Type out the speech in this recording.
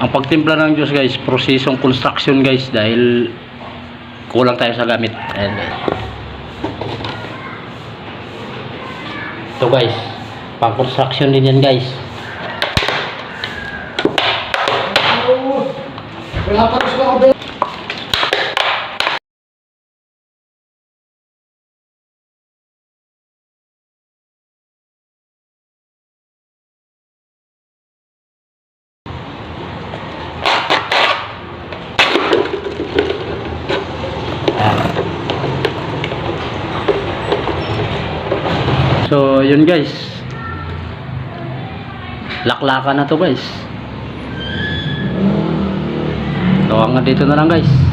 ang pagtimpla ng Diyos guys, prosesong construction guys dahil kulang tayo sa gamit. Ayan guys. Ito guys, pang construction din yan guys. Wala pa rin ako, So, yun guys. Laklakan na to guys. So, hanggang dito na lang guys.